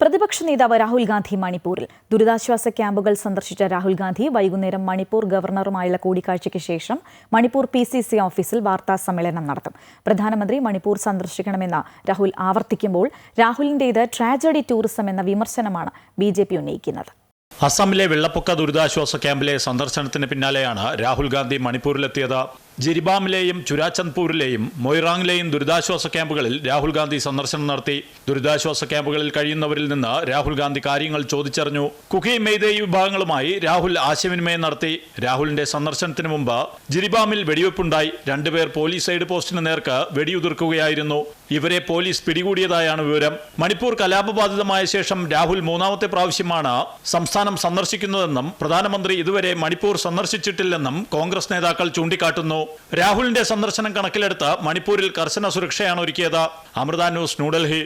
പ്രതിപക്ഷ നേതാവ് രാഹുൽ ഗാന്ധി മണിപ്പൂരിൽ. ദുരിതാശ്വാസ ക്യാമ്പുകൾ സന്ദർശിച്ച രാഹുൽ ഗാന്ധി വൈകുന്നേരം മണിപ്പൂർ ഗവർണറുമായുള്ള കൂടിക്കാഴ്ചയ്ക്ക് ശേഷം മണിപ്പൂർ പി സി സി ഓഫീസിൽ വാർത്താ സമ്മേളനം നടത്തും. പ്രധാനമന്ത്രി മണിപ്പൂർ സന്ദർശിക്കണമെന്ന് രാഹുൽ ആവർത്തിക്കുമ്പോൾ രാഹുലിന്റേത് ട്രാജഡി ടൂറിസം എന്ന വിമർശനമാണ് ബി ജെ പി ഉന്നയിക്കുന്നത്. അസമിലെ വെള്ളപ്പൊക്ക ദുരിതാശ്വാസ ക്യാമ്പിലെ സന്ദർശനത്തിന് പിന്നാലെയാണ് രാഹുൽ ഗാന്ധി മണിപ്പൂരിലെത്തിയത്. ജിരിബാമിലെയും ചുരാചന്ദ്പൂരിലെയും മൊയ്റാങ്ങിലെയും ദുരിതാശ്വാസ ക്യാമ്പുകളിൽ രാഹുൽ ഗാന്ധി സന്ദർശനം നടത്തി. ദുരിതാശ്വാസ ക്യാമ്പുകളിൽ കഴിയുന്നവരിൽ നിന്ന് രാഹുൽ ഗാന്ധി കാര്യങ്ങൾ ചോദിച്ചറിഞ്ഞു. കുക്കി മെയ്തേ വിഭാഗങ്ങളുമായി രാഹുൽ ആശയവിനിമയം നടത്തി. രാഹുലിന്റെ സന്ദർശനത്തിന് മുമ്പ് ജിരിബാമിൽ വെടിവെപ്പുണ്ടായി. രണ്ടുപേർ പോലീസ് സൈഡ് പോസ്റ്റിന് നേർക്ക് വെടിയുതിർക്കുകയായിരുന്നു. ഇവരെ പോലീസ് പിടികൂടിയതായാണ് വിവരം. മണിപ്പൂർ കലാപബാധിതമായ ശേഷം രാഹുൽ മൂന്നാമത്തെ പ്രാവശ്യമാണ് സംസ്ഥാനം സന്ദർശിക്കുന്നതെന്നും പ്രധാനമന്ത്രി ഇതുവരെ മണിപ്പൂർ സന്ദർശിച്ചിട്ടില്ലെന്നും കോൺഗ്രസ് നേതാക്കൾ ചൂണ്ടിക്കാട്ടുന്നു. രാഹുലിന്റെ സന്ദർശനം കണക്കിലെടുത്ത് മണിപ്പൂരിൽ കർശന സുരക്ഷയാണ് ഒരുക്കിയത്. അമൃത ന്യൂസ് ന്യൂഡൽഹി.